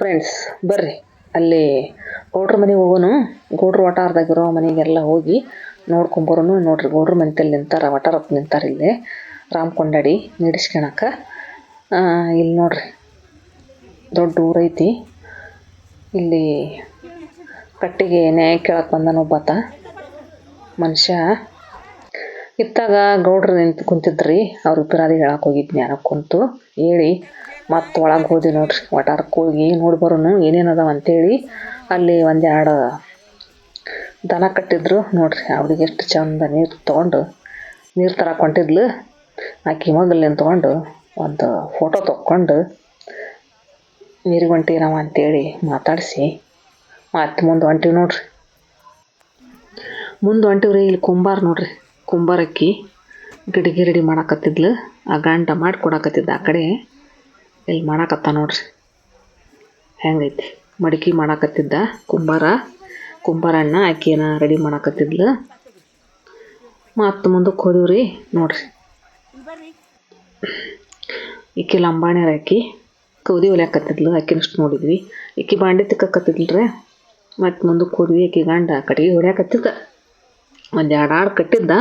Friends ಬರ್ರಿ. ಅಲ್ಲಿ ಗೌಡ್ರ ಮನೆಗೆ ಹೋಗೋನು. ಗೌಡ್ರು ವಟಾರದಾಗಿರೋ ಮನೆಗೆಲ್ಲ ಹೋಗಿ ನೋಡ್ಕೊಂಬರೋನು ನೋಡ್ರಿ, ಗೌಡ್ರ ಮನೆ ತಲೆ ನಿಂತಾರ ವಟಾರ ನಿಂತಾರೆ ಇಲ್ಲಿ. ರಾಮ್ ಕೊಂಡಾಡಿ ನೀಡಿಸ್ಕೊಳಕ ಇಲ್ಲಿ ನೋಡ್ರಿ, ದೊಡ್ಡ ಊರೈತಿ ಇಲ್ಲಿ ಕಟ್ಟಿಗೆ ನ್ಯಾಯ ಕೇಳಕ್ಕೆ ಬಂದನೊಬ್ಬಾತ ಮನುಷ್ಯ. ಇತ್ತಾಗ ಗೌಡ್ರು ನಿಂತು ಕುಂತಿದ್ರಿ. ಅವ್ರ ಪಿರಾದಿ ಹೇಳಕ್ಕೆ ಹೋಗಿದ್ನಿ ಕುಂತು. ಹೇಳಿ ಮತ್ತೆ ಒಳಗೆ ಹೋದ್ವಿ ನೋಡ್ರಿ. ವಟಾರಕ್ಕೆ ಹೋಗಿ ನೋಡಿ ಬರೋನು, ಏನೇನು ಅದಾವ ಅಂತೇಳಿ ಅಲ್ಲಿ ಒಂದೆರಡು ದನ ಕಟ್ಟಿದ್ರು ನೋಡ್ರಿ. ಅವ್ರಿಗೆ ಎಷ್ಟು ಚಂದ ನೀರು ತೊಗೊಂಡು, ನೀರು ತರಕ್ಕೆ ಹೊಂಟಿದ್ಲು. ಆಕಿ ಮಗಲ್ಲಿ ನಿಂತ್ಕೊಂಡು ಒಂದು ಫೋಟೋ ತೊಗೊಂಡು ನೀರಿಗೆ ಹೊಂಟಿರವ ಅಂತೇಳಿ ಮಾತಾಡಿಸಿ, ಮತ್ತೆ ಮುಂದೆ ಹೊಂಟಿವಿ ನೋಡ್ರಿ. ಮುಂದೆ ಹೊಂಟಿವ್ರಿ ಇಲ್ಲಿ ಕುಂಬಾರ ನೋಡ್ರಿ. ಕುಂಬಾರಕ್ಕಿ ಗಿಡಗಿ ರೆಡಿ ಮಾಡಾಕತ್ತಿದ್ಲು. ಆ ಗಂಟ ಮಾಡಿ ಕೊಡಾಕತ್ತಿದ್ದ ಆ ಕಡೆ. ಇಲ್ಲಿ ಮಾಡಾಕತ್ತ ನೋಡ್ರಿ. ಹೆಂಗೈತಿ? ಮಡಿಕೆ ಮಾಡಾಕತ್ತಿದ್ದ ಕುಂಬಾರ. ಕುಂಬಾರ ಅಣ್ಣ ಆಕಿನ ರೆಡಿ ಮಾಡಾಕತ್ತಿದ್ಲು. ಮತ್ತು ಮುಂದಕ್ಕೆ ಹೋದಿವ್ರಿ ನೋಡ್ರಿ. ಈಕಿ ಲಂಬಾಣಿಯರ ಆಕಿ ಕೌದಿ ಹೊಲ್ಯಾಕತ್ತಿದ್ಲು. ಆಕಿನಷ್ಟು ನೋಡಿದ್ವಿ. ಈಕಿ ಬಾಂಡೆ ತಿಕ್ಕಕತ್ತಿದ್ಲ್ರಿ. ಮತ್ತು ಮುಂದಕ್ಕೆ ಹೋದ್ವಿ. ಆಕಿ ಗಂಡ ಕಟ್ಟಿಗೆ ಹೊಡ್ಯಾಕತ್ತಿದ್ದ. ಒಂದು ಎರಡು ಆಡು ಕಟ್ಟಿದ್ದ.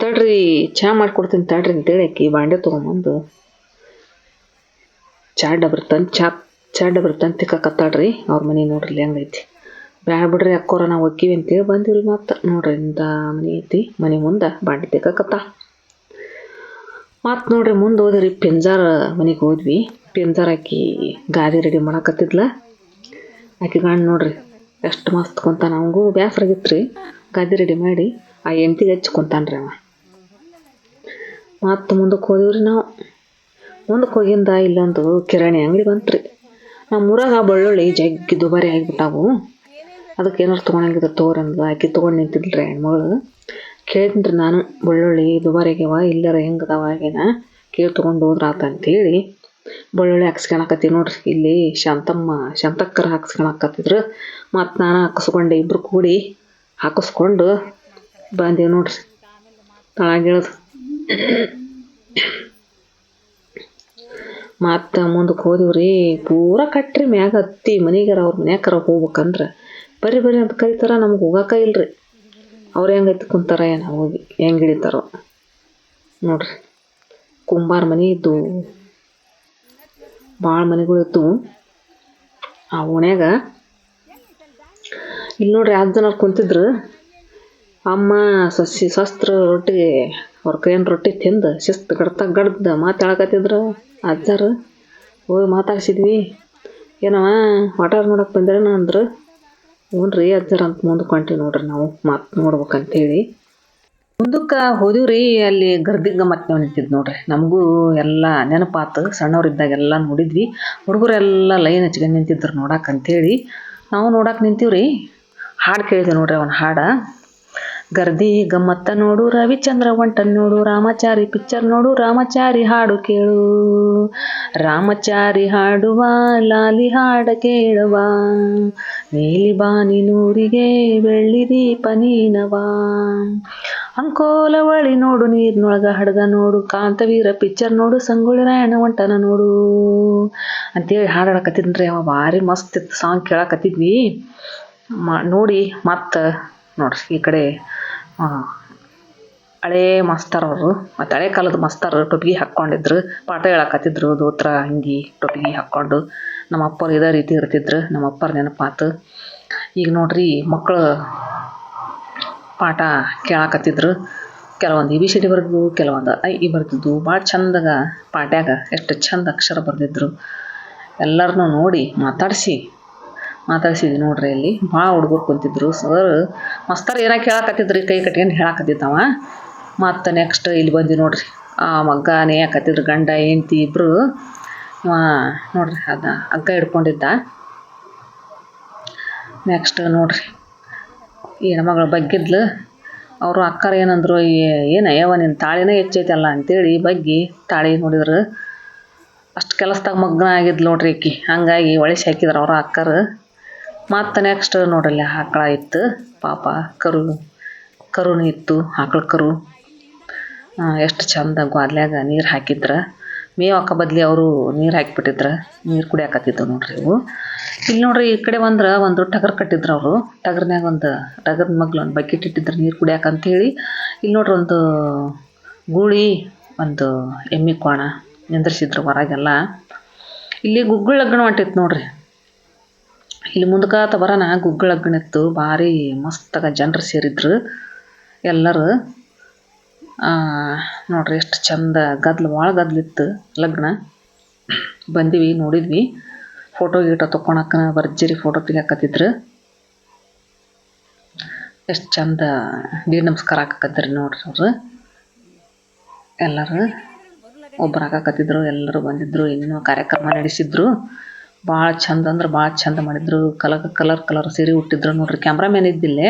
ತಡ್ರಿ ಚಹಾ ಮಾಡ್ಕೊಡ್ತೀನಿ ತಡ್ರಿ ಅಂತೇಳಿ ಆಕಿ ಬಾಂಡೆ ತೊಗೊಂಬಂದು ಚಾ ಡಬ್ರಿ ತಂದು ಚಾ ಚಾ ಡಬ್ರಿ ತಂದು ಅವ್ರ ಮನೆ ನೋಡ್ರಿ ಹೆಂಗೈತಿ. ಬ್ಯಾಡ ಬಿಡ್ರಿ ಅಕ್ಕೋರ, ನಾವು ಒಕ್ಕಿವಿ ಅಂತೇಳಿ ಬಂದಿವ್ರಿ ಮತ್ತೆ ನೋಡ್ರಿ ಇಂಥ ಮನೆ ಐತಿ. ಮನೆ ಮುಂದೆ ಬಾಂಡೆ ತಿಕ್ಕಕತ್ತ ಮತ್ತು ನೋಡ್ರಿ ಮುಂದೆ ಹೋದ್ರಿ ಪಿಂಜಾರ ಮನೆಗೆ ಹೋದ್ವಿ. ಪಿಂಜಾರ ಆಕಿ ಗಾದಿ ರೆಡಿ ಮಾಡಕತ್ತಿದ್ಲ. ಆಕಿ ಗಂಡು ನೋಡ್ರಿ ಎಷ್ಟು ಮಸ್ತ್ ಕುಂತ ನಮಗೂ ಬೇಸರ ಆಗಿತ್ರಿ. ಗಾದಿ ರೆಡಿ ಮಾಡಿ ಆ ಹೆಂಡ್ತಿಗೆ ಹಚ್ಚಿ ಕುಂತಾನ್ರಿ ಅವ. ಮತ್ತು ಮುಂದಕ್ಕೆ ಹೋದಿವ್ರಿ ನಾವು. ಮುಂದಕ್ಕೆ ಹೋಗಿಂದ ಇಲ್ಲೊಂದು ಕಿರಾಣಿ ಅಂಗಡಿ ಬಂತ್ರಿ. ನಮ್ಮ ಊರಾಗ ಬಳ್ಳುಳ್ಳಿ ಜಗ್ಗಿ ದುಬಾರಿ ಆಗಿಬಿಟ್ಟಾವು. ಅದಕ್ಕೆ ಏನಾರು ತೊಗೊಂಡಂಗಿದ್ರೆ ತಗೋರಿ ಆಕೆ ತೊಗೊಂಡು ಮಗಳು ಹೆಣ್ಮಗಳು. ಕೇಳ್ತೀನಿ ನಾನು, ಬಳ್ಳುಳ್ಳಿ ದುಬಾರಿ ಆಗ್ಯವ, ಇಲ್ಲರ ಹೆಂಗೆ ಅದಾವ ಆಗೇನ ಕೇಳಿ ತೊಗೊಂಡು ಹೋದ್ರೆ ಆತ ಅಂತೇಳಿ. ಬಳ್ಳುಳ್ಳಿ ಹಾಕ್ಸ್ಕೊಳಕತ್ತೀವಿ ನೋಡ್ರಿ, ಇಲ್ಲಿ ಶಾಂತಮ್ಮ, ಶಾಂತಕ್ಕರ ಹಾಕ್ಸ್ಕೊಳಕತ್ತಿದ್ರು ಮತ್ತು ನಾನು ಹಾಕಿಸ್ಕೊಂಡೆ ಇಬ್ಬರು ಕೂಡಿ ಹಾಕಿಸ್ಕೊಂಡು ಬಂದೀವಿ ನೋಡ್ರಿ. ತಳಗಿಳಿದು. ಮತ್ತು ಮುಂದಕ್ಕೆ ಹೋದಿವ್ರಿ ಪೂರ ಕಟ್ರಿ ಮ್ಯಾಗ ಹತ್ತಿ ಮನೆಗಾರ ಅವ್ರ ಮನ್ಯಾಕರ ಹೋಗ್ಬೇಕಂದ್ರೆ. ಬರ್ರಿ ಬರ್ರಿ ಅಂತ ಕರಿತಾರ, ನಮ್ಗೆ ಹೋಗಾಕ ಇಲ್ರಿ. ಅವ್ರು ಹೆಂಗೈತಿ ಕುಂತಾರ ಏನೋ ಹೋಗಿ, ಹೆಂಗೆ ಇಳಿತಾರೋ ನೋಡ್ರಿ, ಕುಂಬಾರ ಮನೆ ಇದ್ದು ಭಾಳ ಮನೆಗಳು ಇತ್ತು ಆ ಓಣ್ಯಾಗ ಇಲ್ಲಿ ನೋಡ್ರಿ ಹತ್ತು ಜನ ಕುಂತಿದ್ರು. ಅಮ್ಮ, ಸಸಿ ಶಸ್ತ್ರ ರೊಟ್ಟಿಗೆ ಅವ್ರ ಕೈಯನ್ನು ರೊಟ್ಟಿ ತಿಂದು, ಶಿಸ್ತು ಗಡ್ತ ಗಡ್ದ ಮಾತಾಡಕತ್ತಿದ್ರು. ಅಜ್ಜಾರು, ಹೋಗಿ ಮಾತಾಡ್ಸಿದ್ವಿ. ಏನವ ವಾಟಾರ್ ನೋಡಕ್ಕೆ ಬಂದಿರೇನ ಅಂದ್ರೆ. ಹ್ಞೂ ರೀ ಅಜ್ಜಾರ ಅಂತ ಮುಂದೆ ಹೊಂಟಿವಿ ನೋಡ್ರಿ ನಾವು, ಮಾತು ನೋಡ್ಬೇಕಂತೇಳಿ. ಮುಂದಕ್ಕೆ ಹೋದಿವ್ರಿ, ಅಲ್ಲಿ ಗರ್ದಿಗ್ಗ ಮತ್ತೆ ನಿಂತಿದ್ದು ನೋಡ್ರಿ. ನಮಗೂ ಎಲ್ಲ ನೆನಪಾತು ಸಣ್ಣವ್ರಿದ್ದಾಗೆಲ್ಲ ನೋಡಿದ್ವಿ. ಹುಡುಗರೆಲ್ಲ ಲೈನ್ ಹಚ್ಕೊಂಡು ನಿಂತಿದ್ರು ನೋಡಕ್ಕಂತೇಳಿ ನಾವು ನೋಡಕ್ಕೆ ನಿಂತೀವ್ರಿ. ಹಾಡು ಕೇಳಿದೆ ನೋಡ್ರಿ ಅವನ ಹಾಡು. ಗರ್ದಿ, ಗಮ್ಮತ್ತ ನೋಡು, ರವಿಚಂದ್ರ ಒಂಟನ್ ನೋಡು, ರಾಮಚಾರಿ ಪಿಕ್ಚರ್ ನೋಡು, ರಾಮಚಾರಿ ಹಾಡು ಕೇಳು. ರಾಮಚಾರಿ ಹಾಡುವ, ಲಾಲಿ ಹಾಡ ಕೇಳುವ. ನೀಲಿ ಬಾನಿ ನೂರಿಗೆ ಬೆಳ್ಳಿ ದೀಪ ನೀನವ. ಅಂಕೋಲವಳಿ ನೋಡು, ನೀರ್ನೊಳಗ ಹಡಗ ನೋಡು, ಕಾಂತವೀರ ಪಿಕ್ಚರ್ ನೋಡು, ಸಂಗೊಳ್ಳಿ ರಾಯಣ ಒಂಟನ ನೋಡು. ಅಂತೇಳಿ ಹಾಡಾಡಕತ್ತಿದ್ರಿ ಅವ, ಭಾರಿ ಮಸ್ತ್ ಇತ್ತು ಸಾಂಗ್ ಕೇಳಕತ್ತಿದ್ವಿ. ಮಾ, ನೋಡಿ, ಮತ್ತು ನೋಡ್ರಿ, ಈ ಕಡೆ ಹಳೇ ಮಾಸ್ತರ್ ಅವರು, ಮತ್ತು ಹಳೆ ಕಾಲದ ಮಾಸ್ತರ್ ಟೊಪ್ಪಿಗೆ ಹಾಕ್ಕೊಂಡಿದ್ರು, ಪಾಠ ಹೇಳಕತ್ತಿದ್ರು, ದೋತ್ರ ಅಂಗಿ ಟೊಪ್ಪಿಗೆ ಹಾಕ್ಕೊಂಡು. ನಮ್ಮ ಅಪ್ಪರು ಇದೇ ರೀತಿ ಇರ್ತಿದ್ರು, ನಮ್ಮ ಅಪ್ಪರ ನೆನಪಾತು. ಈಗ ನೋಡ್ರಿ ಮಕ್ಕಳು ಪಾಠ ಕೇಳಕತ್ತಿದ್ರು. ಕೆಲವೊಂದು ಇ ಬಿ ಸಿ ಡಿ ಕೆಲವೊಂದು ಐ ಇ ಬರ್ತಿದ್ವು ಭಾಳ ಚಂದಾಗ ಪಾಠ್ಯಾಗ, ಎಷ್ಟು ಚಂದ ಅಕ್ಷರ ಬರೆದಿದ್ರು. ಎಲ್ಲರನ್ನೂ ನೋಡಿ ಮಾತಾಡಿಸಿ. ಮಾತಾಡ್ಸಿದ್ವಿ ನೋಡ್ರಿ ಅಲ್ಲಿ. ಭಾಳ ಹುಡುಗರು ಕುಂತಿದ್ರು ಸರ್ ಮಸ್ತರ್ ಏನೋ ಕೇಳಕತ್ತಿದ್ರಿ? ಕೈ ಕಟ್ಕೊಂಡು ಹೇಳಕತ್ತಿದ್ದವ. ಮತ್ತು ನೆಕ್ಸ್ಟ್ ಇಲ್ಲಿ ಬಂದ್ವಿ ನೋಡ್ರಿ. ಆ ಮಗ್ಗ ನೇಯಕತ್ತಿದ್ರು ಗಂಡ, ಹೆಂಡ್ತಿ ಇಬ್ಬರು ನೋಡ್ರಿ ಅದ ಹಗ್ಗ ಹಿಡ್ಕೊಂಡಿದ್ದ. ನೆಕ್ಸ್ಟ್ ನೋಡ್ರಿ. ಈ ಹೆಣ್ಮಗಳು ಬಗ್ಗಿದ್ಲು? ಅವರು ಅಕ್ಕರು ಏನಂದ್ರು ಏನು ಅಯ್ಯವ ನಿನ್ನ ತಾಳಿನೇ ಹೆಚ್ಚೈತಲ್ಲ ಅಂತೇಳಿ ಬಗ್ಗಿ ತಾಳಿ ನೋಡಿದ್ರು. ಅಷ್ಟು ಕೆಲಸದಾಗ ಮಗ್ನ ಆಗಿದ್ಲು ನೋಡ್ರಿ ಆಕಿ ಹಂಗಾಗಿ ಒಳಿಸಿ ಹಾಕಿದ್ರು ಅವ್ರ ಅಕ್ಕರು. ಮತ್ತು ನೆಕ್ಸ್ಟ್ ನೋಡಲ್ಲಿ ಆಕಳ ಇತ್ತು. ಪಾಪ ಕರು, ಕರುನು ಇತ್ತು, ಆಕಳ ಕರು. ಎಷ್ಟು ಚಂದ ಗ್ವಾದ್ಲ್ಯಾಗ ನೀರು ಹಾಕಿದ್ರೆ. ಮೇವು ಹಾಕೋ ಬದ್ಲಿ ಅವರು ನೀರು ಹಾಕಿಬಿಟ್ಟಿದ್ರು. ನೀರು ಕುಡಿಯಾಕತ್ತಿದ್ದವು ನೋಡ್ರಿ ಇವು. ಇಲ್ಲಿ ನೋಡ್ರಿ ಈ ಕಡೆ ಬಂದ್ರೆ ಒಂದು ಟಗರ್ ಕಟ್ಟಿದ್ರು ಅವರು. ಟಗರ್ನ್ಯಾಗ ಒಂದು ಟಗರ್ ಮಗ್ಲು ಒಂದು ಬಕೆಟ್ ಇಟ್ಟಿದ್ರು ನೀರು ಕುಡಿಯಾಕ ಅಂತೇಳಿ ಇಲ್ಲಿ ನೋಡ್ರಿ ಒಂದು ಗೂಳಿ, ಒಂದು ಎಮ್ಮೆ ಕೋಣ ನಿಂದ್ರಿಸಿದ್ರು ಹೊರಗೆಲ್ಲ. ಇಲ್ಲಿ ಗುಗ್ಗಳ ಲಗ್ನ ಹೊಂಟಿತ್ತು ನೋಡ್ರಿ. ಇಲ್ಲಿ ಮುಂದ್ಕಾತ ಬರೋಣ ಗುಗ್ಗಳ ಲಗ್ನ ಇತ್ತು ಭಾರಿ ಮಸ್ತಾಗ ಜನರು ಸೇರಿದ್ರು. ಎಲ್ಲರೂ ನೋಡ್ರಿ ಎಷ್ಟು ಚಂದ ಗದ್ಲು ಭಾಳ ಗದ್ಲಿತ್ತು ಲಗ್ನ. ಬಂದಿವಿ, ನೋಡಿದ್ವಿ. ಫೋಟೋ, ಗೀಟೋ ತೊಗೊಳಕ ಭರ್ಜರಿ ಫೋಟೋ ತೆಗಿಯಾಕತ್ತಿದ್ರು. ಎಷ್ಟು ಚಂದ ನೀರು ನಮಸ್ಕಾರ ಹಾಕಕತ್ತಾರೆ ನೋಡ್ರಿ ಅವರು. ಎಲ್ಲರೂ ಒಬ್ರು ಹಾಕಾಕತ್ತಿದ್ರು, ಎಲ್ಲರೂ ಬಂದಿದ್ರು, ಇನ್ನೂ ಕಾರ್ಯಕ್ರಮ ನಡೆಸಿದ್ರು. ಭಾಳ ಚಂದ ಅಂದ್ರೆ ಭಾಳ ಚಂದ ಮಾಡಿದ್ರು. ಕಲರ್ ಕಲರ್ ಕಲರ್ ಸೀರೆ ಉಟ್ಟಿದ್ರು ನೋಡ್ರಿ. ಕ್ಯಾಮ್ರಾಮ್ಯಾನ್ ಇದ್ದಿಲ್ಲೇ.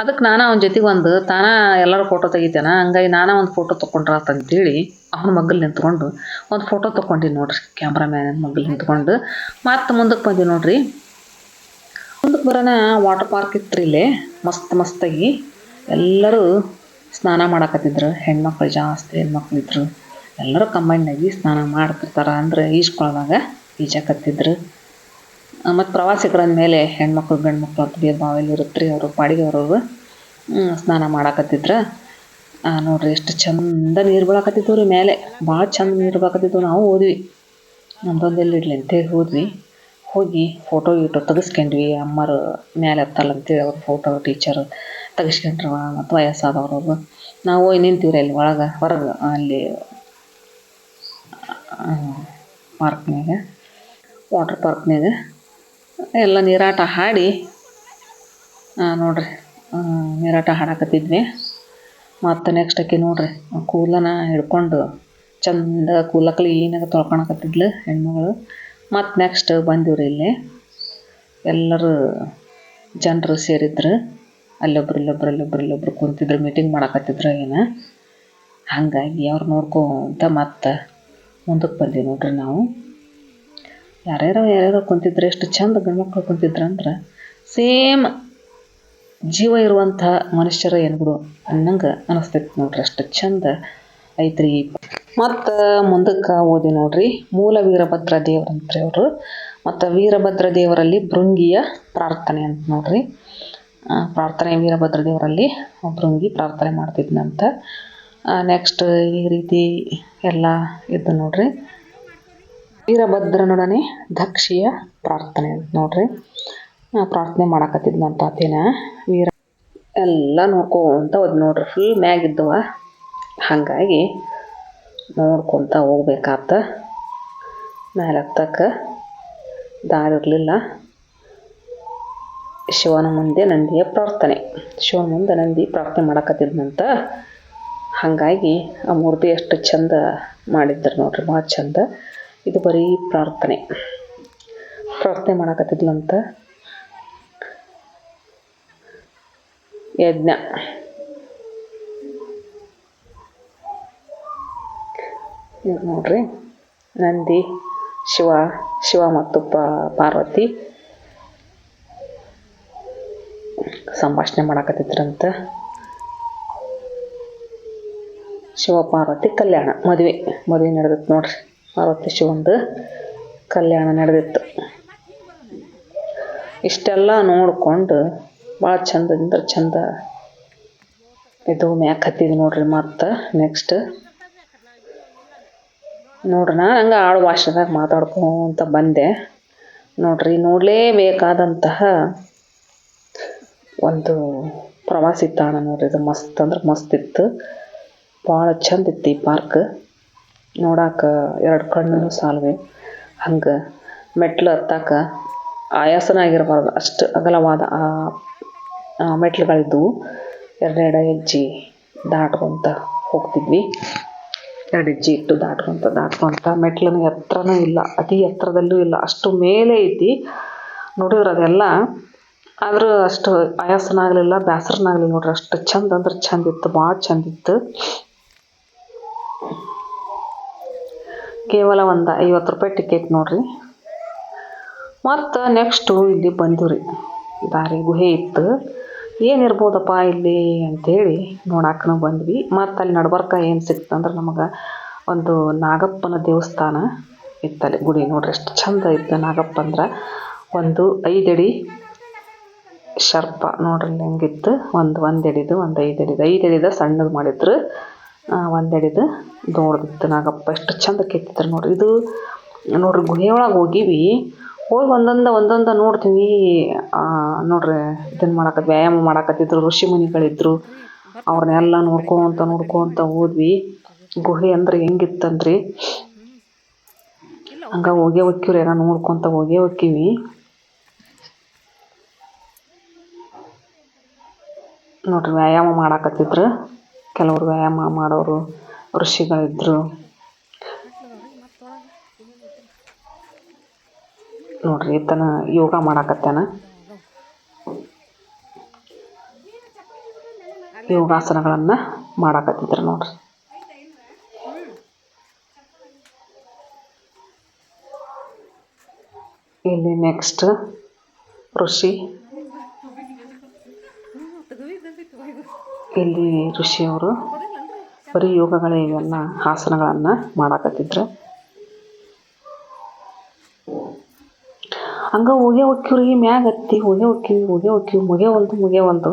ಅದಕ್ಕೆ ನಾನು ಅವನ ಜೊತೆಗೆ ಒಂದು, ತಾನ ಎಲ್ಲರೂ ಫೋಟೋ ತೆಗಿತೇನ? ಹಂಗಾಗಿ ನಾನು ಒಂದು ಫೋಟೋ ತೊಗೊಂಡ್ರಾತ್ ಅಂತೇಳಿ ಅವನ ಮಗ್ಗಲ್ ನಿಂತ್ಕೊಂಡು ಒಂದು ಫೋಟೋ ತೊಗೊಂಡು ನೋಡ್ರಿ. ಕ್ಯಾಮ್ರಾಮ್ಯಾನ್ ಮಗ್ಗಲ್ ನಿಂತ್ಕೊಂಡು. ಮತ್ತೆ ಮುಂದಕ್ಕೆ ಬಂದ್ವಿ ನೋಡ್ರಿ. ಮುಂದಕ್ಕೆ ಬರೋಣ ವಾಟರ್ ಪಾರ್ಕ್ ಇತ್ತು ಇಲ್ಲೇ. ಮಸ್ತ್ ಮಸ್ತಾಗಿ ಎಲ್ಲರೂ ಸ್ನಾನ ಮಾಡಕತ್ತಿದ್ರು. ಹೆಣ್ಮಕ್ಳು ಜಾಸ್ತಿ ಹೆಣ್ಮಕ್ಳು ಇದ್ರು. ಎಲ್ಲರೂ ಕಂಬೈಂಡಾಗಿ ಸ್ನಾನ ಮಾಡ್ತಿರ್ತಾರೆ ಅಂದ್ರೆ ಈಜ್ಕೊಳದಾಗ ಈಜಾಕತ್ತಿದ್ರು ಮತ್ತು ಪ್ರವಾಸಿಗರ ಮೇಲೆ ಹೆಣ್ಮಕ್ಳು ಗಂಡು ಮಕ್ಳು ಅಂತ ಭೇದ ಭಾವ ಇರುತ್ತೆ ಅವರು ಪಾಡಿಗೆ ಅವ್ರವ್ರು ಸ್ನಾನ ಮಾಡಾಕತ್ತಿದ್ರು. ನೋಡ್ರಿ ಎಷ್ಟು ಚಂದ ನೀರು ಬೀಳಾಕತ್ತಿದ್ದು ರೀ ಮೇಲೆ ಭಾಳ ಚಂದ ನೀರು ಬಾಕತ್ತಿದ್ದು ನಾವು ಹೋದ್ವಿ. ನಮ್ದೊಂದು ಎಲ್ಲಿ ಇಡ್ಲಿ ಅಂತೇಳಿ ಹೋದ್ವಿ. ಹೋಗಿ ಫೋಟೋ ಗೀಟೋ ತೆಗಿಸ್ಕೊಂಡ್ವಿ. ಅಮ್ಮರು ಮೇಲೆ ಹತ್ತಲ್ಲ ಅಂತೇಳಿ ಅವ್ರ ಫೋಟೋ ಟೀಚರ್ ತೆಗಿಸ್ಕೊಂಡ್ರವ ಮತ್ತು ವಯಸ್ಸಾದವ್ರವ್ರು ನಾವು ಹೋಗಿ ನಿಂತೀವ್ರಿ ಅಲ್ಲಿ ಒಳಗೆ, ಹೊರಗೆ ಅಲ್ಲಿ ಪಾರ್ಕ್ನ್ಯಾಗ ವಾಟ್ರ್ ಪಾರ್ಕ್ನಾಗ ಎಲ್ಲ ನೀರಾಟ ಹಾಡಿ ನೋಡ್ರಿ ನೀರಾಟ ಹಾಡಾಕತ್ತಿದ್ವಿ. ಮತ್ತು ನೆಕ್ಸ್ಟ್ ಆಕೆ ನೋಡ್ರಿ ಕೂಲನ ಹಿಡ್ಕೊಂಡು ಚಂದ ಕೂದಲ ಕ್ಲೀನಾಗಿ ತೊಳ್ಕೊಳಕತ್ತಿದ್ಲು ಹೆಣ್ಮಗಳು. ಮತ್ತು ನೆಕ್ಸ್ಟ್ ಬಂದಿವ್ರಿ ಇಲ್ಲಿ. ಎಲ್ಲರೂ ಜನರು ಸೇರಿದ್ರು. ಅಲ್ಲೊಬ್ರು ಇಲ್ಲೊಬ್ರು ಅಲ್ಲೊಬ್ರು ಇಲ್ಲೊಬ್ರು ಕುಂತಿದ್ರು ಮೀಟಿಂಗ್ ಮಾಡಾಕತ್ತಿದ್ರು ಏನು. ಹಾಗಾಗಿ ಅವ್ರು ನೋಡ್ಕೊಂತ ಮತ್ತು ಮುಂದಕ್ಕೆ ಬಂದೀವಿ ನೋಡ್ರಿ ನಾವು. ಯಾರ್ಯಾರೋ ಯಾರ್ಯಾರೋ ಕುಂತಿದ್ರು, ಎಷ್ಟು ಚಂದ ಗಂಡ್ಮಕ್ಳು ಕುಂತಿದ್ರು ಅಂದ್ರೆ ಸೇಮ್ ಜೀವ ಇರುವಂಥ ಮನುಷ್ಯರ ಏನ್ಬಿಡು ಅನ್ನಂಗೆ ಅನಿಸ್ತೈತಿ ನೋಡ್ರಿ, ಅಷ್ಟು ಚಂದ ಐತ್ರಿ. ಮತ್ತು ಮುಂದಕ್ಕೆ ಓದಿ ನೋಡ್ರಿ, ಮೂಲ ವೀರಭದ್ರ ದೇವ್ರಂತ್ರಿ ಅವರು. ಮತ್ತು ವೀರಭದ್ರ ದೇವರಲ್ಲಿ ಭೃಂಗಿಯ ಪ್ರಾರ್ಥನೆ ಅಂತ ನೋಡ್ರಿ. ಪ್ರಾರ್ಥನೆ ವೀರಭದ್ರ ದೇವರಲ್ಲಿ ಭೃಂಗಿ ಪ್ರಾರ್ಥನೆ ಮಾಡ್ತಿದ್ನಂತ. ನೆಕ್ಸ್ಟ್ ಈ ರೀತಿ ಎಲ್ಲ ಇದ್ದು ನೋಡ್ರಿ. ವೀರಭದ್ರನೊಡನೆ ದಕ್ಷಿಯ ಪ್ರಾರ್ಥನೆ ಅಂತ ನೋಡ್ರಿ. ಪ್ರಾರ್ಥನೆ ಮಾಡಕತ್ತಿದ್ನಂತ ಆತೇನ. ವೀರ ಎಲ್ಲ ನೋಡ್ಕೊಂತ ಹೋದ್ ನೋಡ್ರಿ. ಫುಲ್ ಮ್ಯಾಗಿದ್ದವ ಹಾಗಾಗಿ ನೋಡ್ಕೊತ ಹೋಗ್ಬೇಕಾತ. ಮೇಲೆ ಹತ್ತಕ್ಕೆ ದಾರಿ ಇರಲಿಲ್ಲ. ಶಿವನ ಮುಂದೆ ನಂದಿಯ ಪ್ರಾರ್ಥನೆ. ಶಿವನ ಮುಂದೆ ನಂದಿ ಪ್ರಾರ್ಥನೆ ಮಾಡಕತ್ತಿದ್ನಂತ ಹಾಗಾಗಿ ಆ ಮೂರ್ತಿ ಎಷ್ಟು ಚಂದ ಮಾಡಿದ್ರು ನೋಡ್ರಿ. ಭಾಳ ಚಂದ. ಇದು ಬರೀ ಪ್ರಾರ್ಥನೆ. ಪ್ರಾರ್ಥನೆ ಮಾಡಕತ್ತಿದ್ಲಂತ ಯಜ್ಞ. ನೋಡ್ರಿ. ನಂದಿ, ಶಿವ ಶಿವ ಮತ್ತು ಪಾರ್ವತಿ. ಸಂಭಾಷಣೆ ಮಾಡಾಕತ್ತಿದ್ರಂತ. ಶಿವ, ಪಾರ್ವತಿ, ಕಲ್ಯಾಣ, ಮದುವೆ. ಮದುವೆ ನಡೆದೈತೆ ನೋಡ್ರಿ. ಪಾರ್ವತಿ ಶಿವಂದು ಕಲ್ಯಾಣ ನಡೆದಿತ್ತು. ಇಷ್ಟೆಲ್ಲ ನೋಡ್ಕೊಂಡು ಭಾಳ ಚಂದದಿಂದ ಚಂದ ಇದು ಮ್ಯಾಕ್ ಹತ್ತಿದ್ವಿ ನೋಡ್ರಿ ಮತ್ತು ನೆಕ್ಸ್ಟ್ ನೋಡ್ರಿ, ನಾನು ಹಂಗೆ ಆಡು ಭಾಷೆದಾಗ ಮಾತಾಡ್ಕೊಂತ ಬಂದೆ. ನೋಡ್ರಿ, ನೋಡಲೇಬೇಕಾದಂತಹ ಒಂದು ಪ್ರವಾಸಿ ತಾಣ ನೋಡ್ರಿ ಇದು ಮಸ್ತ್ ಅಂದ್ರೆ ಮಸ್ತ್ ಇತ್ತು. ಭಾಳ ಚಂದ ಇತ್ತು ಈ ಪಾರ್ಕ್. ನೋಡಾಕ ಎರಡು ಕಣ್ಣು ಸಾಲ್ವೆ. ಹಂಗೆ ಮೆಟ್ಲು ಹತ್ತಾಕ ಆಯಾಸನ ಆಗಿರಬಾರ್ದು. ಅಷ್ಟು ಅಗಲವಾದ ಆ ಮೆಟ್ಲುಗಳಿದ್ದವು ಎರಡೆರಡು ಹೆಜ್ಜೆ ದಾಟ್ಕೊತ ಹೋಗ್ತಿದ್ವಿ. ಎರಡು ಹೆಜ್ಜೆ ಇಟ್ಟು ದಾಟ್ಕೊತ ದಾಟ್ಕೊತ ಮೆಟ್ಲನ ಎತ್ತರನೂ ಇಲ್ಲ, ಅತಿ ಎತ್ತರದಲ್ಲೂ ಇಲ್ಲ. ಅಷ್ಟು ಮೇಲೆ ಐತಿ. ನೋಡಿದ್ರೆ ಅದೆಲ್ಲ ಆದರೂ ಅಷ್ಟು ಆಯಾಸನ ಆಗಲಿಲ್ಲ ಬೇಸರನೂ ಆಗಲಿಲ್ಲ ನೋಡ್ರಿ. ಅಷ್ಟು ಚಂದ ಅಂದ್ರೆ ಚಂದ ಇತ್ತು, ಭಾಳ ಚಂದ ಇತ್ತು. ಕೇವಲ ಒಂದು ಐವತ್ತು ರೂಪಾಯಿ ಟಿಕೆಟ್ ನೋಡ್ರಿ. ಮತ್ತು ನೆಕ್ಸ್ಟು ಇಲ್ಲಿ ಬಂದಿವಿ ರೀ ದಾರಿ ಗುಹೆ ಇತ್ತು. ಏನಿರ್ಬೋದಪ್ಪ ಇಲ್ಲಿ ಅಂಥೇಳಿ ನೋಡಾಕನು ಬಂದ್ವಿ. ಮತ್ತು ಅಲ್ಲಿ ನಡ್ಬರ್ಕ ಏನು ಸಿಕ್ತಂದ್ರೆ ನಮಗೆ ಒಂದು ನಾಗಪ್ಪನ ದೇವಸ್ಥಾನ ಇತ್ತಲ್ಲಿ ಗುಡಿ ನೋಡ್ರಿ. ಎಷ್ಟು ಚಂದ ಇತ್ತು ನಾಗಪ್ಪ ಅಂದ್ರೆ. ಒಂದು ಐದಡಿ ಶರ್ಪ ನೋಡ್ರಿ ಹೆಂಗಿತ್ತು. ಒಂದು ಒಂದು ಎಡಿದು ಒಂದು ಐದು ಎಡಿದು ಐದು ಎಡಿದ ಸಣ್ಣದು ಮಾಡಿದ್ರು. ಒಂದು ಎಡಿದು ದೊಡ್ಡದಿತ್ತು ನಾಗಪ್ಪ ಎಷ್ಟು ಚಂದ ಕೆತ್ತಿದ್ರು ನೋಡ್ರಿ. ಇದು ನೋಡ್ರಿ ಒಳಗೆ ಹೋಗೀವಿ. ಹೋಗಿ ಒಂದೊಂದು ಒಂದೊಂದು ನೋಡ್ತೀವಿ. ನೋಡ್ರಿ ಇದನ್ನು ಮಾಡಕ ವ್ಯಾಯಾಮ ಮಾಡಕತ್ತಿದ್ರು, ಋಷಿ ಮುನಿಗಳಿದ್ರು. ಅವ್ರನ್ನೆಲ್ಲ ನೋಡ್ಕೊತ, ನೋಡ್ಕೊಂತ ಹೋದ್ವಿ. ಗುಹೆ ಅಂದ್ರೆ ಹೆಂಗಿತ್ತಂದ್ರಿ? ಹಂಗ ಹೋಗೇ ಹೋಕ್ಕಿವ್ರಿ, ಎಲ್ಲ ನೋಡ್ಕೊತ ಹೋಗೇ ಹೋಕ್ಕಿವಿ. ನೋಡ್ರಿ, ವ್ಯಾಯಾಮ ಮಾಡಾಕತ್ತಿದ್ರು. ಕೆಲವ್ರು ವ್ಯಾಯಾಮ ಮಾಡೋರು ಋಷಿಗಳಿದ್ರು. ನೋಡ್ರಿ ಈತನ ಯೋಗ ಮಾಡಾಕತ್ತೇನ. ಯೋಗಾಸನಗಳನ್ನ ಮಾಡಾಕತ್ತಿದ್ರು ನೋಡ್ರಿ. ಇಲ್ಲಿ ನೆಕ್ಸ್ಟ್ ಋಷಿ. ಇಲ್ಲಿ ಋಷಿಯವರು ಬರೀ ಯೋಗಗಳ ಇವೆಲ್ಲ ಆಸನಗಳನ್ನು ಮಾಡಾಕತ್ತಿದ್ರು. ಹಂಗೆ ಹೋಗಿ ಹೋಕ್ಕಿವ್ರಿ ಮ್ಯಾಗ ಹತ್ತಿ, ಹೋಗಿ ಹೋಕ್ಕಿವಿ, ಹೋಗೇ ಹೋಕ್ಕಿವಿ, ಮುಗೇ ಹೊಲ್ದು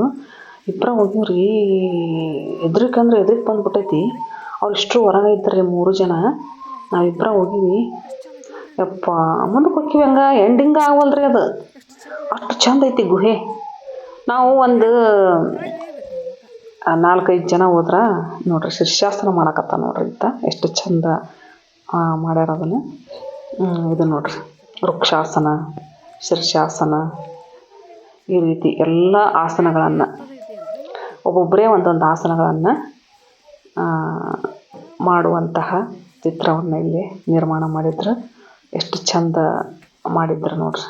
ಇಬ್ಬರ ಹೋಗಿವ್ರಿ ಎದ್ರಿಕಂದ್ರೆ ಎದ್ರಿಕ್ ಬಂದ್ಬಿಟ್ಟೈತಿ. ಅವ್ರು ಇಷ್ಟು ಹೊರಗೆ ಇದ್ದಾರೆ ಮೂರು ಜನ. ನಾವಿಬ್ಬರ ಹೋಗಿವಿ. ಯಪ್ಪ ಮುಂದಕ್ಕೆ ಹೋಕ್ಕಿವಿ ಹಂಗೆ ಎಂಡಿಂಗ್ ಆಗವಲ್ರಿ ಅದು. ಅಷ್ಟು ಚಂದ ಐತಿ ಗುಹೆ. ನಾವು ಒಂದು ನಾಲ್ಕೈದು ಜನ ಹೋದ್ರ ನೋಡ್ರಿ ಶೀರ್ಷಾಸನ ಮಾಡಕತ್ತ ನೋಡ್ರಿ ಇತ್ತ ಎಷ್ಟು ಚಂದ ಮಾಡ್ಯಾರ ಅದನ್ನು. ಇದು ನೋಡ್ರಿ. ವೃಕ್ಷಾಸನ ಶೀರ್ಷಾಸನ ಈ ರೀತಿ ಎಲ್ಲ ಆಸನಗಳನ್ನು ಒಬ್ಬೊಬ್ಬರೇ ಒಂದೊಂದು ಆಸನಗಳನ್ನು ಮಾಡುವಂತಹ ಚಿತ್ರವನ್ನು ಇಲ್ಲಿ ನಿರ್ಮಾಣ ಮಾಡಿದ್ರು. ಎಷ್ಟು ಚಂದ ಮಾಡಿದ್ರು ನೋಡ್ರಿ.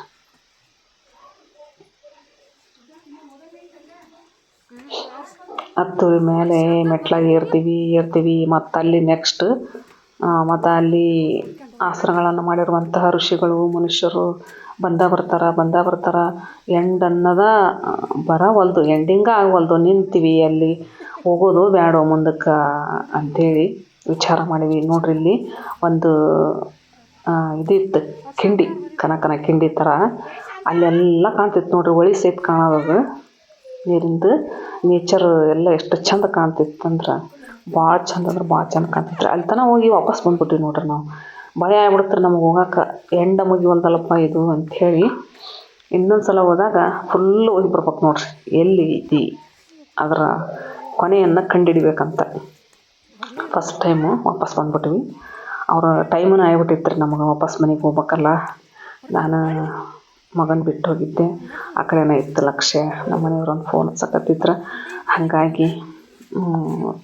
ಹತ್ತು ಮೇಲೆ ಮೆಟ್ಲಾಗ ಏರ್ತೀವಿ ಏರ್ತೀವಿ. ಮತ್ತು ಅಲ್ಲಿ ನೆಕ್ಸ್ಟ್ ಮತ್ತು ಅಲ್ಲಿ ಆಸನಗಳನ್ನು ಮಾಡಿರುವಂತಹ ಋಷಿಗಳು, ಮನುಷ್ಯರು ಬಂದ ಬರ್ತಾರೆ ಬಂದ ಬರ್ತಾರೆ. ಎಂಡ್ ಅನ್ನೋದ ಬರವಲ್ದು ಎಂಡಿಂಗ ಆಗವಲ್ದು ನಿಂತೀವಿ ಅಲ್ಲಿ. ಹೋಗೋದು ಬೇಡ ಮುಂದಕ್ಕೆ ಅಂಥೇಳಿ ವಿಚಾರ ಮಾಡಿವಿ. ನೋಡ್ರಿ ಇಲ್ಲಿ ಒಂದು ಇದಿತ್ತು, ಕಿಂಡಿ, ಕನಕನ ಕಿಂಡಿ ಥರ ಅಲ್ಲೆಲ್ಲ ಕಾಣ್ತಿತ್ತು ನೋಡ್ರಿ, ಒಳಿ ಸಹಿತ ಕಾಣೋದು ನೀರಿಂದು ನೇಚರ್ ಎಲ್ಲ ಎಷ್ಟು ಚಂದ ಕಾಣ್ತಿತ್ತು ಅಂದ್ರೆ ಭಾಳ ಚಂದ ಅಂದ್ರೆ ಭಾಳ ಚಂದ ಕಾಣ್ತಿತ್ತು ಅಲ್ಲಿ ತನಕ ಹೋಗಿ ವಾಪಸ್ ಬಂದ್ಬಿಟ್ವಿ ನೋಡ್ರಿ ನಾವು ಭಯ ಆಗ್ಬಿಡುತ್ತೆ ನಮಗೆ ಹೋಗಕ್ಕೆ ಎಂಡ ಮುಗಿವಲ್ದಲ್ಲಪ್ಪ ಇದು ಅಂಥೇಳಿ ಇನ್ನೊಂದು ಸಲ ಹೋದಾಗ ಫುಲ್ ಹೋಗಿ ಬರ್ಬೇಕು ನೋಡ್ರಿ ಎಲ್ಲಿ ಐತಿ ಅದರ ಕೊನೆಯನ್ನು ಕಂಡಿಡಿಬೇಕಂತ ಫಸ್ಟ್ ಟೈಮು ವಾಪಸ್ ಬಂದ್ಬಿಟ್ವಿ ಅವರ ಟೈಮನ್ನು ಆಗ್ಬಿಟ್ಟಿತ್ತು ರೀ ನಮಗೆ ವಾಪಸ್ ಮನೆಗೆ ಹೋಗ್ಬೇಕಲ್ಲ ನಾನು ಮಗನ ಬಿಟ್ಟು ಹೋಗಿದ್ದೆ. ಆ ಕಡೆನೇ ಇತ್ತು ಲಕ್ಷ್ಯ ನಮ್ಮ ಮನೆಯವ್ರು ಒಂದು ಫೋನ್ ಹಚ್ಚಕತ್ತಿದ್ರು. ಹಾಗಾಗಿ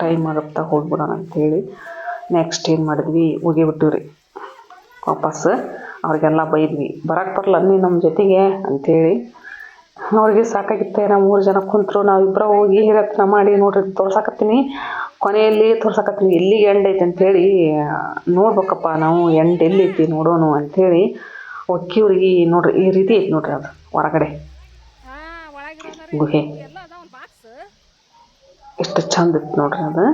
ಟೈಮ್ ಆಗುತ್ತಾ ಹೋಗ್ಬಿಡೋಣ ಅಂಥೇಳಿ ನೆಕ್ಸ್ಟ್ ಏನು ಮಾಡಿದ್ವಿ? ಹೋಗಿ ಬಿಟ್ಟಿವಿ ರೀ ವಾಪಸ್ ಅವ್ರಿಗೆಲ್ಲ ಬೈದ್ವಿ. ಬರಕ್ಕೆ ಬರಲ್ಲ ನೀ ನಮ್ಮ ಜೊತೆಗೆ ಅಂಥೇಳಿ ಅವ್ರಿಗೆ ಸಾಕಾಗಿತ್ತೆ. ನಾವು ಮೂರು ಜನ ಕುಂತರು. ನಾವಿಬ್ಬರ ಹೋಗಿ ಹಿರತ್ನ ಮಾಡಿ ನೋಡ್ರಿ, ತೋರ್ಸಕತ್ತೀನಿ. ಕೊನೆಯಲ್ಲಿ ತೋರ್ಸಾಕತ್ತೀನಿ. ಎಲ್ಲಿಗೆ ಎಂಡ್ ಐತೆ ಅಂಥೇಳಿ ನೋಡ್ಬೇಕಪ್ಪ, ನಾವು ಎಂಡ್ ಎಲ್ಲಿ ಐತಿ ನೋಡೋಣ ಅಂಥೇಳಿ ಒಕ್ಕಿವ್ರಿಗೆ ನೋಡ್ರಿ ಈ ರೀತಿ ಐತಿ ನೋಡ್ರಿ ಅದು ಹೊರಗಡೆ. ಗುಹೆ. ಎಷ್ಟು ಚಂದ ಇತ್ತು ನೋಡ್ರಿ ಅದು.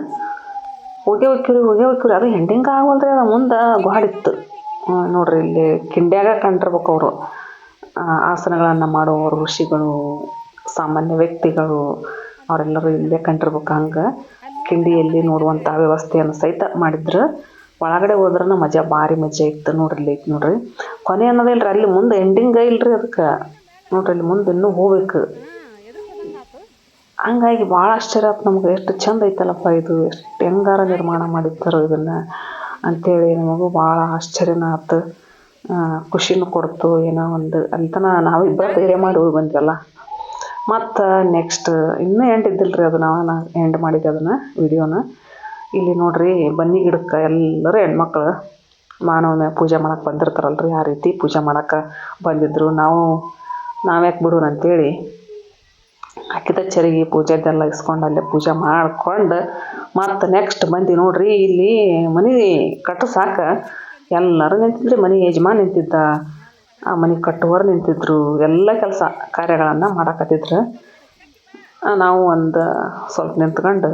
ಹೋಗಿ ಹೋಗ್ಕಿವ್ರಿ ಹೋಗಿ ಹೋಗ್ಕಿವ್ರಿ ಅದು ಹೆಂಡಿಂಗ್ ಆಗವಲ್ರಿ ಅದು ಮುಂದೆ ಗುಹಾಡಿತ್ತು. ನೋಡ್ರಿ ಇಲ್ಲಿ ಕಿಂಡ್ಯಾಗ ಕಂಡಿರ್ಬೇಕು ಅವರು. ಆಸನಗಳನ್ನು ಮಾಡುವವರು ಋಷಿಗಳು ಸಾಮಾನ್ಯ ವ್ಯಕ್ತಿಗಳು ಅವರೆಲ್ಲರೂ ಇಲ್ಲೇ ಕಂಡಿರ್ಬೇಕು ಹಂಗೆ. ಕಿಂಡಿಯಲ್ಲಿ ನೋಡುವಂಥ ವ್ಯವಸ್ಥೆಯನ್ನು ಸಹಿತ ಮಾಡಿದ್ರು. ಒಳಗಡೆ ಹೋದ್ರನ ಮಜಾ ಭಾರಿ ಮಜಾ ಇತ್ತು ನೋಡ್ರಿ ಇಲ್ಲಿ ಐತಿ ನೋಡ್ರಿ. ಕೊನೆ ಅನ್ನೋದೇ ಇಲ್ರಿ ಅಲ್ಲಿ ಮುಂದೆ ಎಂಡಿಂಗ ಇಲ್ರಿ ಅದಕ್ಕೆ ನೋಡ್ರಿ, ಅಲ್ಲಿ ಮುಂದೆ ಇನ್ನೂ ಹೋಗ್ಬೇಕು. ಹಂಗಾಗಿ ಭಾಳ ಆಶ್ಚರ್ಯ ಆಯ್ತು ನಮ್ಗೆ, ಎಷ್ಟು ಚಂದ ಐತಲ್ಲಪ್ಪ ಇದು, ಎಷ್ಟು ಹೆಂಗಾರ ನಿರ್ಮಾಣ ಮಾಡಿರ್ತಾರೋ ಇದನ್ನು ಅಂಥೇಳಿ ನಮಗೂ ಭಾಳ ಆಶ್ಚರ್ಯನ ಆಯ್ತು ಖುಷಿನೂ ಕೊಡ್ತು, ಏನೋ ಒಂದು ಅಂತನ ನಾವು ನಾವಿಬ್ಬರ ಧೈರ್ಯ ಮಾಡಿ ಹೋಗಿ ಬಂದ್ವಲ್ಲ. ಮತ್ತು ನೆಕ್ಸ್ಟ್ ಇನ್ನೂ ಎಂಡ್ ಇದ್ದಿಲ್ಲ ರೀ ಅದು ನಾವು ಎಂಡ್ ಮಾಡಿದ್ದೆ ಅದನ್ನು ವಿಡಿಯೋನ ಇಲ್ಲಿ ನೋಡ್ರಿ, ಬನ್ನಿ ಗಿಡಕ್ಕೆ ಎಲ್ಲರೂ ಹೆಣ್ಮಕ್ಳು. ಮಾನವನ ಪೂಜೆ ಮಾಡಕ್ಕೆ ರೀ ಆ ರೀತಿ ಪೂಜೆ ಮಾಡಕ್ಕೆ ಬಂದಿದ್ದರು ನಾವು, ನಾವ್ಯಾಕೆ ಬಿಡೋಣ ಅಂತೇಳಿ ಹಾಕಿದ ಚರಿಗೆ ಪೂಜೆದೆಲ್ಲ ಇಸ್ಕೊಂಡು ಅಲ್ಲೇ ಪೂಜೆ ಮಾಡ್ಕೊಂಡು ಮತ್ತು ನೆಕ್ಸ್ಟ್ ಬಂದು ನೋಡಿರಿ ಇಲ್ಲಿ ಮನೆ ಕಟ್ಟಿಸಾಕ ಎಲ್ಲರೂ ನಿಂತಿದ್ರಿ, ಮನೆ ಯಜಮಾನ್ ನಿಂತಿದ್ದ, ಆ ಮನೆ ಕಟ್ಟುವರು ನಿಂತಿದ್ರು, ಎಲ್ಲ ಕೆಲಸ ಕಾರ್ಯಗಳನ್ನು ಮಾಡಕತ್ತಿದ್ರು. ನಾವು ಒಂದು ಸ್ವಲ್ಪ ನಿಂತ್ಕೊಂಡು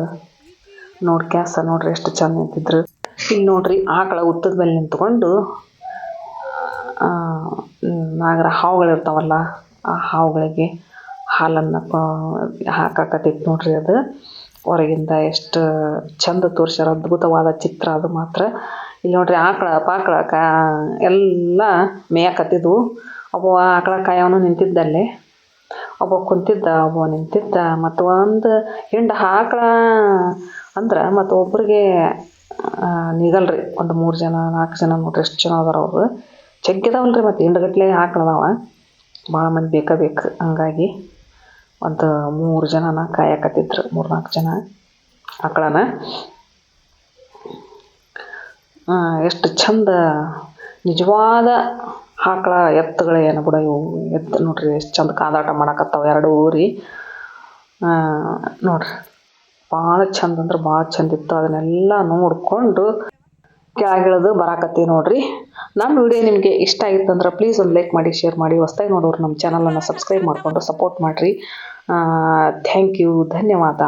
ನೋಡಿ ಕ್ಯಾಸ ನೋಡ್ರಿ ಎಷ್ಟು ಚಂದ ನಿಂತಿದ್ರು. ಇಲ್ಲಿ ನೋಡ್ರಿ ಆಕಳ ಉತ್ತದ ಮೇಲೆ ನಿಂತ್ಕೊಂಡು ನಾಗರ ಹಾವುಗಳಿರ್ತಾವಲ್ಲ ಆ ಹಾವುಗಳಿಗೆ ಹಾಲನ್ನು ಹಾಕಾಕತ್ತೈತಿ ನೋಡ್ರಿ ಅದು. ಹೊರಗಿಂದ ಎಷ್ಟು ಚಂದ ತೋರಿಸ್ಯಾರ, ಅದ್ಭುತವಾದ ಚಿತ್ರ ಅದು ಮಾತ್ರ. ಇಲ್ಲಿ ನೋಡ್ರಿ ಆಕಳ ಪಾಕಳ ಕಾ, ಎಲ್ಲ ಮೇಯಕತ್ತಿದ್ವು. ಒಬ್ಬ ಆಕಳ ಕಾಯವನು ನಿಂತಿದ್ದಲ್ಲಿ. ಒಬ್ಬ ಕುಂತಿದ್ದ, ಒಬ್ಬ ನಿಂತಿದ್ದ ಮತ್ತು ಒಂದು ಹೆಂಡ ಆಕಳ ಅಂದ್ರೆ ಮತ್ತು ಒಬ್ರಿಗೆ ನಿಗಲ್ರಿ. ಒಂದು ಮೂರು ಜನ ನಾಲ್ಕು ಜನ ನೋಡ್ರಿ, ಎಷ್ಟು ಜನ ಅದಾರ ಅವರು. ಜಗ್ಗಿದಾವಲ್ಲ ರೀ ಮತ್ತು ಹಿಂಡುಗಟ್ಲೆ ಆಕಳದಾವ ಭಾಳ ಮಂದಿ ಬೇಕಾ ಬೇಕು. ಹಂಗಾಗಿ ಒಂದು ಮೂರು ಜನನ ಕಾಯಕತ್ತಿದ್ರು. ಮೂರು ನಾಲ್ಕು ಜನ ಆಕಳನ. ಎಷ್ಟು ಚಂದ, ನಿಜವಾದ ಆಕಳ ಎತ್ತುಗಳು ಏನು ಬಿಡ ಇವು. ಎತ್ತು ನೋಡ್ರಿ, ಎಷ್ಟು ಚಂದ ಕಾದಾಟ ಮಾಡಕತ್ತಾವ. ಎರಡು ಊರಿ. ನೋಡ್ರಿ. ಭಾಳ ಚಂದ ಅಂದ್ರೆ ಭಾಳ ಚಂದ ಇತ್ತು. ಅದನ್ನೆಲ್ಲ ನೋಡಿಕೊಂಡು ಕೆಳಗಿಳಿದು ಬರಾಕತ್ತೀವಿ ನೋಡ್ರಿ. ನಮ್ಮ ವಿಡಿಯೋ ನಿಮಗೆ ಇಷ್ಟ ಆಗಿತ್ತಂದ್ರೆ ಪ್ಲೀಸ್ ಒಂದು ಲೈಕ್ ಮಾಡಿ ಶೇರ್ ಮಾಡಿ. ಹೊಸ್ದಾಗಿ ನೋಡೋರು ನಮ್ಮ ಚಾನಲನ್ನು ಸಬ್ಸ್ಕ್ರೈಬ್ ಮಾಡಿಕೊಂಡು ಸಪೋರ್ಟ್ ಮಾಡಿರಿ. ಥ್ಯಾಂಕ್ ಯು ಧನ್ಯವಾದ.